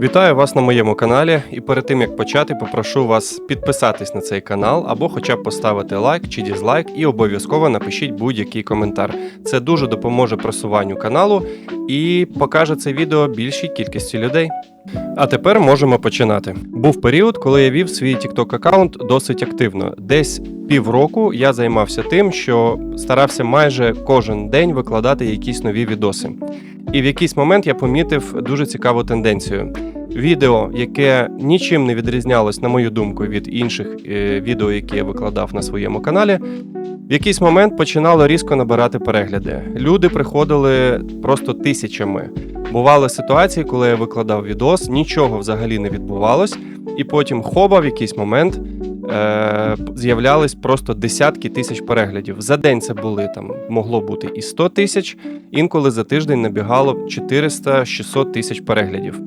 Вітаю вас на моєму каналі, і перед тим як почати, попрошу вас підписатись на цей канал або хоча б поставити лайк чи дізлайк, і обов'язково напишіть будь-який коментар. Це дуже допоможе просуванню каналу і покаже це відео більшій кількості людей. А тепер можемо починати. Був період, коли я вів свій TikTok аккаунт досить активно. Десь півроку я займався тим, що старався майже кожен день викладати якісь нові відоси. І в якийсь момент я помітив дуже цікаву тенденцію. Відео, яке нічим не відрізнялось, на мою думку, від інших е, відео, які я викладав на своєму каналі, в якийсь момент починало різко набирати перегляди. Люди приходили просто тисячами. Бували ситуації, коли я викладав відос, нічого взагалі не відбувалось, і потім хоба в якийсь момент е- з'являлись просто десятки тисяч переглядів. За день це були там, могло бути і 100 тисяч, інколи за тиждень набігало 400-600 тисяч переглядів.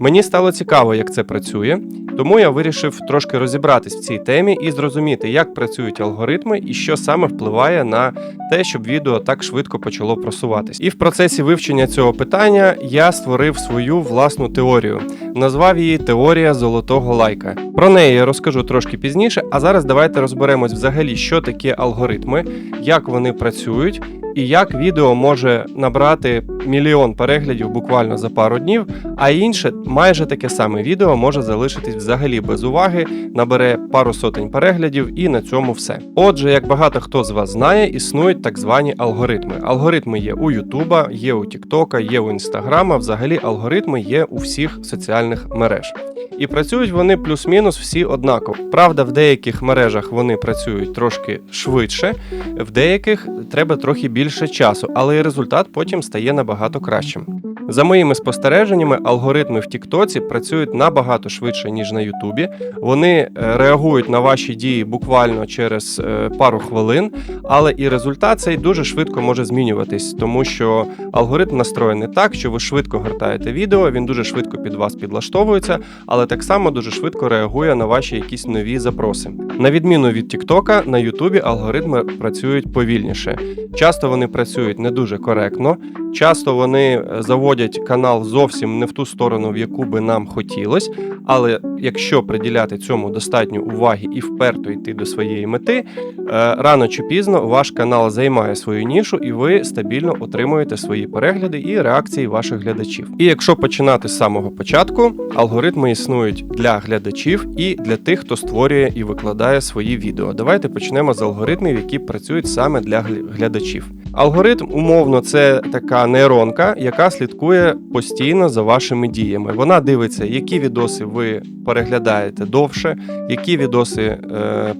Мені стало цікаво, як це працює, тому я вирішив трошки розібратись в цій темі і зрозуміти, як працюють алгоритми і що саме впливає на те, щоб відео так швидко почало просуватись. І в процесі вивчення цього питання я створив свою власну теорію. Назвав її Теорія золотого лайка. Про неї я розкажу трошки пізніше. А зараз давайте розберемось взагалі, що таке алгоритми, як вони працюють. І як відео може набрати мільйон переглядів буквально за пару днів, а інше майже таке саме відео може залишитись взагалі без уваги, набере пару сотень переглядів, і на цьому все. Отже, як багато хто з вас знає, існують так звані алгоритми. Алгоритми є у Ютуба, є у Тіктока, є у Інстаграма. Взагалі, алгоритми є у всіх соціальних мереж. І працюють вони плюс-мінус всі однаково. Правда, в деяких мережах вони працюють трошки швидше, в деяких треба трохи більше часу, але і результат потім стає набагато кращим. За моїми спостереженнями, алгоритми в Тіктоці працюють набагато швидше, ніж на Ютубі. Вони е, реагують на ваші дії буквально через е, пару хвилин, але і результат цей дуже швидко може змінюватись, тому що алгоритм настроєний так, що ви швидко гортаєте відео, він дуже швидко під вас підлаштовується, але так само дуже швидко реагує на ваші якісь нові запроси. На відміну від Тіктока, на Ютубі алгоритми працюють повільніше. Часто вони працюють не дуже коректно, часто вони е, заводять канал зовсім не в ту сторону, в яку би нам хотілось. Але якщо приділяти цьому достатньо уваги і вперто йти до своєї мети, е, рано чи пізно ваш канал займає свою нішу, і ви стабільно отримуєте свої перегляди і реакції ваших глядачів. І якщо починати з самого початку, алгоритми існують для глядачів і для тих, хто створює і викладає свої відео. Давайте почнемо з алгоритмів, які працюють саме для глядачів. Алгоритм, умовно, це така нейронка, яка слідкує постійно за вашими діями. Вона дивиться, які відоси ви переглядаєте довше, які відоси е,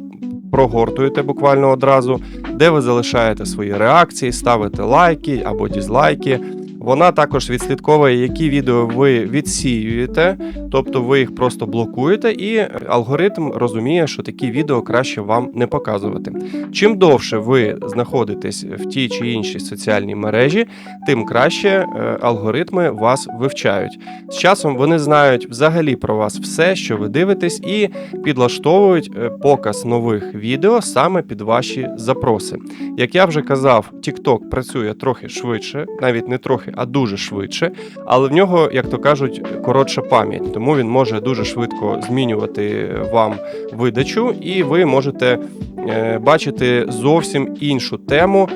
прогортуєте буквально одразу, де ви залишаєте свої реакції, ставите лайки або дізлайки. Вона також відслідковує, які відео ви відсіюєте, тобто ви їх просто блокуєте, і алгоритм розуміє, що такі відео краще вам не показувати. Чим довше ви знаходитесь в тій чи іншій соціальній мережі, тим краще е, алгоритми вас вивчають. З часом вони знають взагалі про вас все, що ви дивитесь, і підлаштовують е, показ нових відео саме під ваші запроси. Як я вже казав, TikTok працює трохи швидше, навіть не трохи, а дуже швидше, але в нього, як то кажуть, коротша пам'ять, тому він може дуже швидко змінювати вам видачу, і ви можете е, бачити зовсім іншу тему.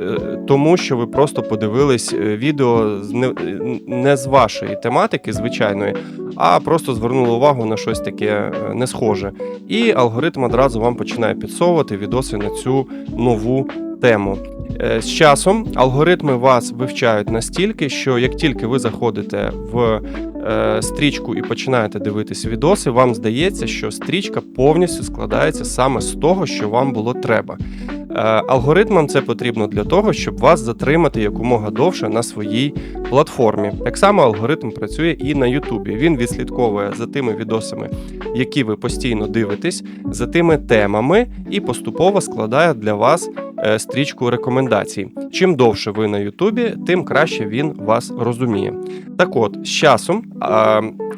е, Тому що ви просто подивились е, відео не, з вашої тематики, звичайної, а просто звернули увагу на щось таке е, не схоже. І алгоритм одразу вам починає підсовувати відоси на цю нову тему. Е, З часом алгоритми вас вивчають настільки, що як тільки ви заходите в е, стрічку і починаєте дивитись відоси, вам здається, що стрічка повністю складається саме з того, що вам було треба. Е, Алгоритмам це потрібно для того, щоб вас затримати якомога довше на своїй платформі. Так само алгоритм працює і на Ютубі. Він відслідковує за тими відосами, які ви постійно дивитесь, за тими темами і поступово складає для вас стрічку рекомендацій. Чим довше ви на Ютубі, тим краще він вас розуміє. Так от, з часом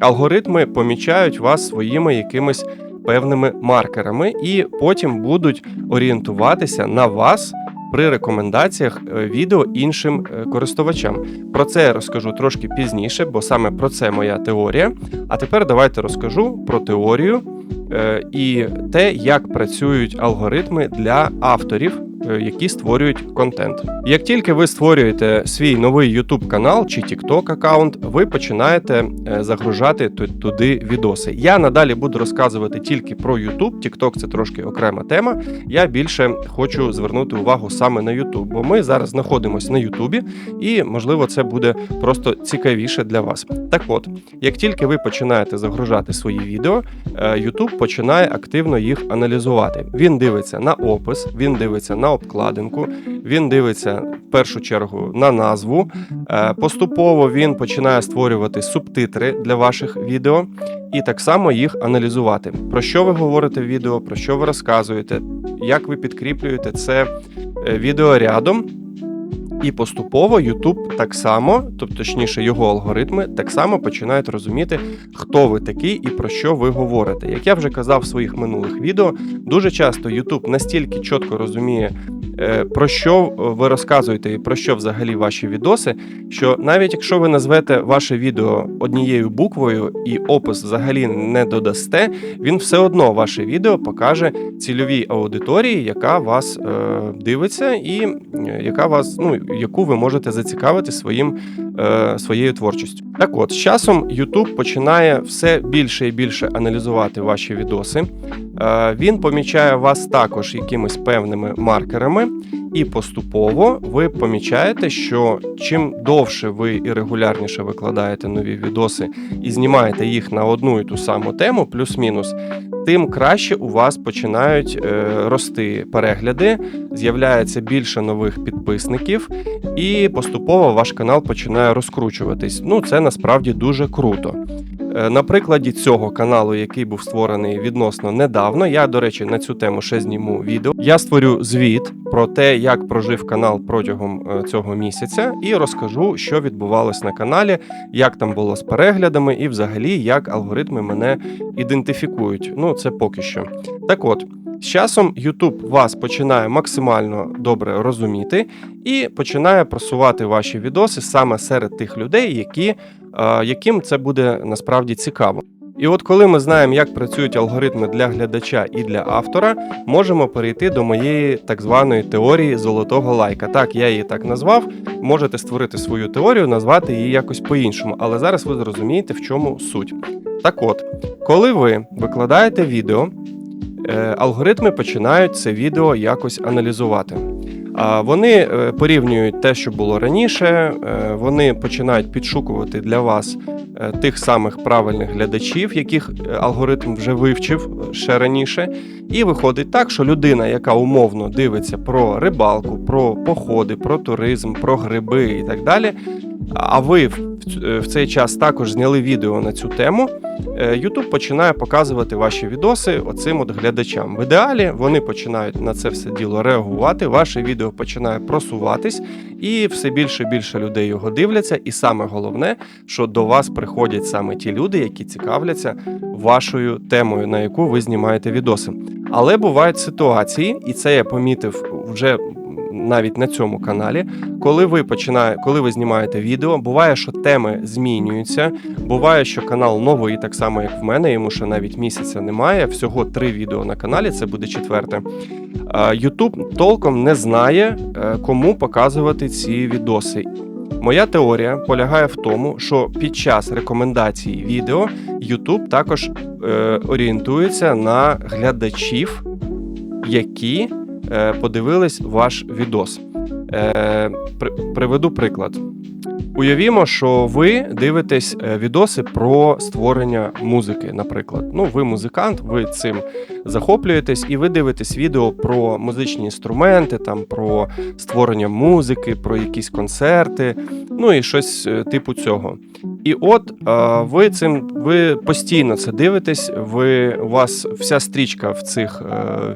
алгоритми помічають вас своїми якимись певними маркерами і потім будуть орієнтуватися на вас при рекомендаціях е, відео іншим е, користувачам. Про це я розкажу трошки пізніше, бо саме про це моя теорія. А тепер давайте розкажу про теорію е, і те, як працюють алгоритми для авторів. Е, Які створюють контент. Як тільки ви створюєте свій новий YouTube канал чи TikTok аккаунт, ви починаєте е, загружати туди відоси. Я надалі буду розказувати тільки про YouTube. TikTok – це трошки окрема тема. Я більше хочу звернути увагу саме на YouTube, бо ми зараз знаходимося на YouTube, і можливо це буде просто цікавіше для вас. Так от, як тільки ви починаєте загружати свої відео, е, YouTube починає активно їх аналізувати. Він дивиться на опис, він дивиться на обкладинку, він дивиться в першу чергу на назву. Е, Поступово він починає створювати субтитри для ваших відео і так само їх аналізувати. Про що ви говорите в відео, про що ви розказуєте, як ви підкріплюєте це е, відеорядом. І поступово YouTube так само, тобто точніше його алгоритми, так само починають розуміти, хто ви такий і про що ви говорите. Як я вже казав в своїх минулих відео, дуже часто YouTube настільки чітко розуміє, про що ви розказуєте і про що взагалі ваші відоси, що навіть якщо ви назвете ваше відео однією буквою і опис взагалі не додасте, він все одно ваше відео покаже цільовій аудиторії, яка вас е, дивиться, і е, яка вас, ну яку ви можете зацікавити своїм е, своєю творчістю. Так от, з часом YouTube починає все більше і більше аналізувати ваші відоси. Е, він помічає вас також якимись певними маркерами, і поступово ви помічаєте, що чим довше ви і регулярніше викладаєте нові відоси і знімаєте їх на одну і ту саму тему, плюс-мінус, тим краще у вас починають е, рости перегляди, з'являється більше нових підписників, і поступово ваш канал починає розкручуватись. Ну, це насправді дуже круто. Е, На прикладі цього каналу, який був створений відносно недавно, я, до речі, на цю тему ще зніму відео. Я створю звіт про те, як прожив канал протягом е, цього місяця, і розкажу, що відбувалось на каналі, як там було з переглядами, і взагалі як алгоритми мене ідентифікують. Ну, це поки що. Так от. З часом YouTube вас починає максимально добре розуміти і починає просувати ваші відоси саме серед тих людей, які, яким це буде насправді цікаво. І от коли ми знаємо, як працюють алгоритми для глядача і для автора, можемо перейти до моєї так званої теорії золотого лайка. Так, я її так назвав. Можете створити свою теорію, назвати її якось по-іншому, але зараз ви зрозумієте, в чому суть. Так от, коли ви викладаєте відео, е, алгоритми починають це відео якось аналізувати. Вони е, порівнюють те, що було раніше, е, вони починають підшукувати для вас е, тих самих правильних глядачів, яких алгоритм вже вивчив ще раніше. І виходить так, що людина, яка умовно дивиться про рибалку, про походи, про туризм, про гриби і так далі. А ви в в цей час також зняли відео на цю тему. е, YouTube починає показувати ваші відоси оцим от глядачам. В ідеалі вони починають на це все діло реагувати. Ваше відео починає просуватись, і все більше і більше людей його дивляться. І саме головне, що до вас приходять саме ті люди, які цікавляться вашою темою, на яку ви знімаєте відоси. Але бувають ситуації, і це я помітив вже навіть на цьому каналі. Коли ви починає, коли ви знімаєте відео, буває, що теми змінюються. Буває, що канал новий, так само як в мене, йому ще навіть місяця немає. Всього три відео на каналі. Це буде четверте. Ютуб толком не знає, е, кому показувати ці відоси. Моя теорія полягає в тому, що під час рекомендації відео YouTube також е, орієнтується на глядачів, які подивились ваш відос. Е, при, приведу приклад. Уявімо, що ви дивитесь е, відоси про створення музики, наприклад. Ну, ви музикант, ви цим захоплюєтесь, і ви дивитесь відео про музичні інструменти, там про створення музики, про якісь концерти, ну і щось е, типу цього. І от е, ви цим ви постійно це дивитесь. Ви у вас вся стрічка в цих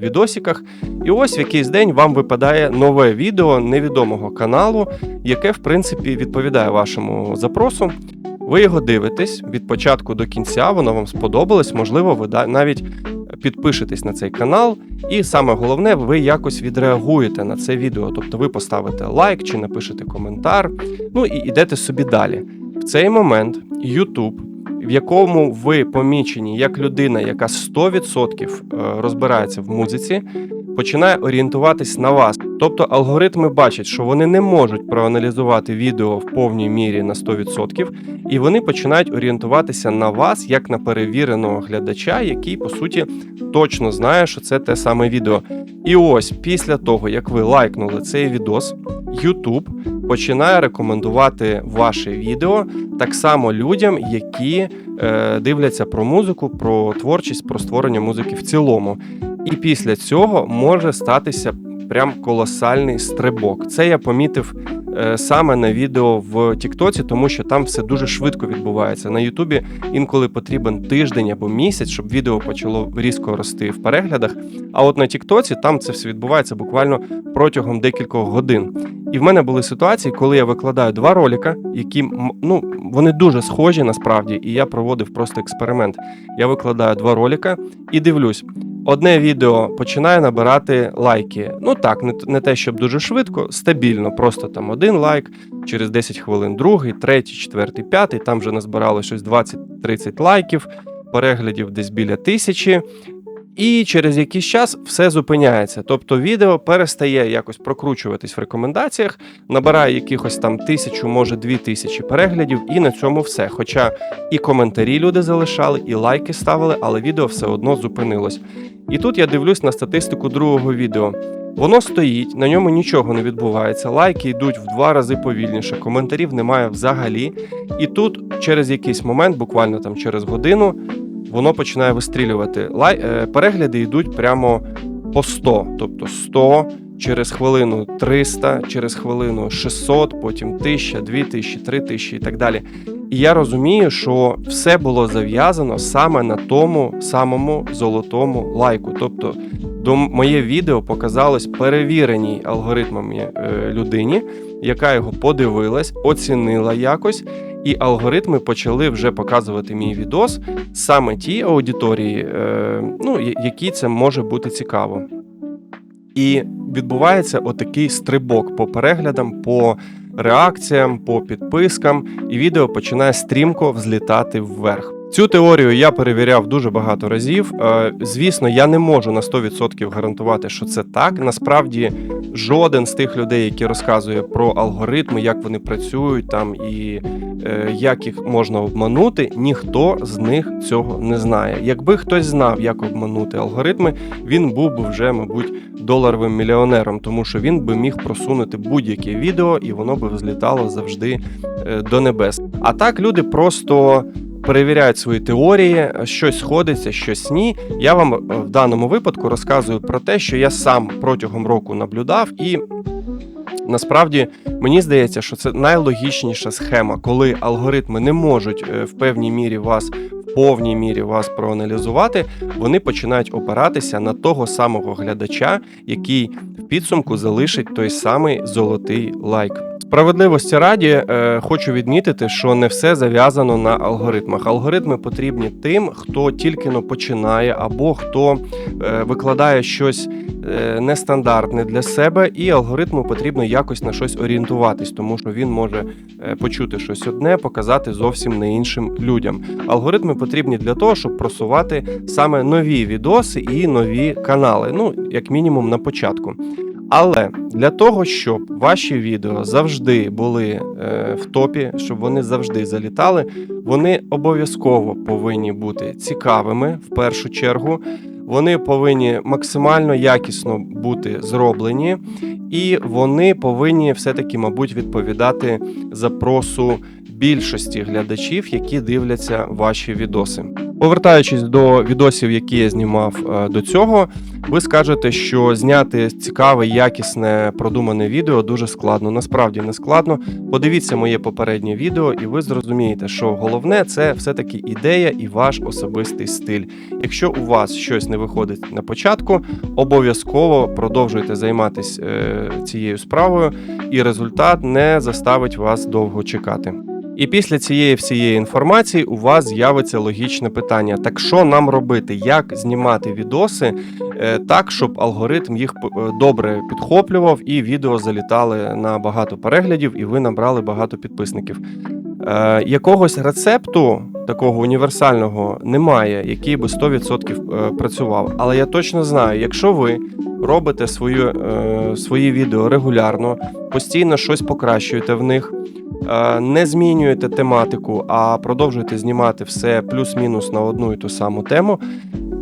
відосиках, і ось в якийсь день вам випадає нове відео невідомого каналу, яке в принципі відповідає вашому запросу. Ви його дивитесь від початку до кінця, воно вам сподобалось. Можливо, ви навіть підпишетесь на цей канал, і саме головне, ви якось відреагуєте на це відео. Тобто ви поставите лайк чи напишете коментар, ну і йдете собі далі. В цей момент YouTube, в якому ви помічені як людина, яка 100% е, розбирається в музиці, починає орієнтуватись на вас. Тобто алгоритми бачать, що вони не можуть проаналізувати відео в повній мірі на 100%, і вони починають орієнтуватися на вас як на перевіреного глядача, який по суті точно знає, що це те саме відео. І ось після того, як ви лайкнули цей відос, YouTube починає рекомендувати ваше відео так само людям, які е, дивляться про музику, про творчість, про створення музики в цілому. І після цього може статися прям колосальний стрибок. Це я помітив е, саме на відео в Тіктоці, тому що там все дуже швидко відбувається. На Ютубі інколи потрібен тиждень або місяць, щоб відео почало різко рости в переглядах. А от на Тіктоці там це все відбувається буквально протягом декількох годин. І в мене були ситуації, коли я викладаю два ролика, які ну вони дуже схожі насправді, і я проводив просто експеримент. Я викладаю два ролика і дивлюсь. Одне відео починає набирати лайки. Ну так, не, не те, щоб дуже швидко, стабільно. Просто там один лайк, через 10 хвилин другий, третій, четвертий, п'ятий. Там вже назбирало щось 20-30 лайків, переглядів десь біля тисячі. І через якийсь час все зупиняється. Тобто відео перестає якось прокручуватись в рекомендаціях, набирає якихось там тисячу, може дві тисячі переглядів, і на цьому все. Хоча і коментарі люди залишали, і лайки ставили, але відео все одно зупинилось. І тут я дивлюсь на статистику другого відео. Воно стоїть, на ньому нічого не відбувається. Лайки йдуть в два рази повільніше, коментарів немає взагалі. І тут через якийсь момент, буквально там через годину, воно починає вистрілювати. Лай... е, Перегляди йдуть прямо по 100, тобто 100, через хвилину 300, через хвилину 600, потім 1000, 2000, 3000 і так далі. І я розумію, що все було зав'язано саме на тому самому золотому лайку. Тобто до моє відео показалось перевіреній алгоритмами е, людині, яка його подивилась, оцінила якось, і алгоритми почали вже показувати мій відос саме тій аудиторії, е, ну, якій це може бути цікаво. І відбувається отакий стрибок по переглядам, по реакціям, по підпискам, і відео починає стрімко взлітати вверх. Цю теорію я перевіряв дуже багато разів. Е, Звісно, я не можу на 100% гарантувати, що це так. Насправді, жоден з тих людей, які розказує про алгоритми, як вони працюють там і е, як їх можна обманути, ніхто з них цього не знає. Якби хтось знав, як обманути алгоритми, він був би вже, мабуть, доларовим мільйонером, тому що він би міг просунути будь-яке відео, і воно би взлітало завжди е, до небес. А так люди просто. Перевіряють свої теорії, щось сходиться, щось ні. Я вам е, в даному випадку розказую про те, що я сам протягом року наблюдав, і насправді мені здається, що це найлогічніша схема, коли алгоритми не можуть е, в певній мірі вас повній мірі вас проаналізувати, вони починають опиратися на того самого глядача, який в підсумку залишить той самий золотий лайк. Справедливості раді е, хочу відмітити, що не все зав'язано на алгоритмах. Алгоритми потрібні тим, хто тільки но починає, або хто е, викладає щось е, нестандартне для себе, і алгоритму потрібно якось на щось орієнтуватись, тому що він може е, почути щось одне, показати зовсім не іншим людям. Алгоритми потрібні для того, щоб просувати саме нові відоси і нові канали. Ну, як мінімум, на початку. Але для того, щоб ваші відео завжди були е, в топі, щоб вони завжди залітали, вони обов'язково повинні бути цікавими в першу чергу. Вони повинні максимально якісно бути зроблені, і вони повинні все-таки, мабуть, відповідати запросу більшості глядачів, які дивляться ваші відоси. Повертаючись до відосів, які я знімав е, до цього, ви скажете, що зняти цікаве, якісне, продумане відео дуже складно. Насправді не складно. Подивіться моє попереднє відео, і ви зрозумієте, що головне це все-таки ідея і ваш особистий стиль. Якщо у вас щось не виходить на початку, обов'язково продовжуйте займатися е, цією справою, і результат не заставить вас довго чекати. І після цієї всієї інформації у вас з'явиться логічне питання: так що нам робити? Як знімати відоси е, так, щоб алгоритм їх е, добре підхоплював і відео залітали на багато переглядів, і ви набрали багато підписників? Е, якогось рецепту такого універсального немає, який би 100% е, працював. Але я точно знаю, якщо ви робите свою, свої відео регулярно, постійно щось покращуєте в них, не змінюєте тематику, а продовжуєте знімати все плюс-мінус на одну і ту саму тему.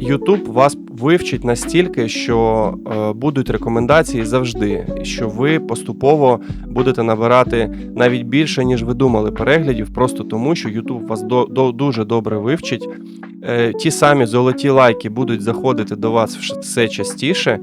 YouTube вас вивчить настільки, що е, будуть рекомендації завжди, що ви поступово будете набирати навіть більше, ніж ви думали переглядів, просто тому, що YouTube вас до, до, дуже добре вивчить. Е, ті самі золоті лайки будуть заходити до вас все частіше,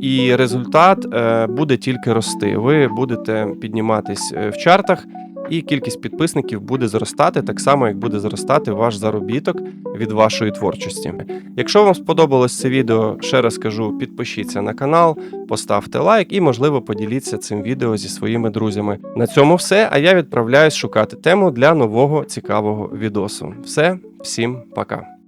і результат е, буде тільки рости. Ви будете підніматись е, в чартах, і кількість підписників буде зростати так само, як буде зростати ваш заробіток від вашої творчості. Якщо вам сподобалось це відео, ще раз кажу, підпишіться на канал, поставте лайк і, можливо, поділіться цим відео зі своїми друзями. На цьому все. А я відправляюсь шукати тему для нового цікавого відосу. Все, всім пока.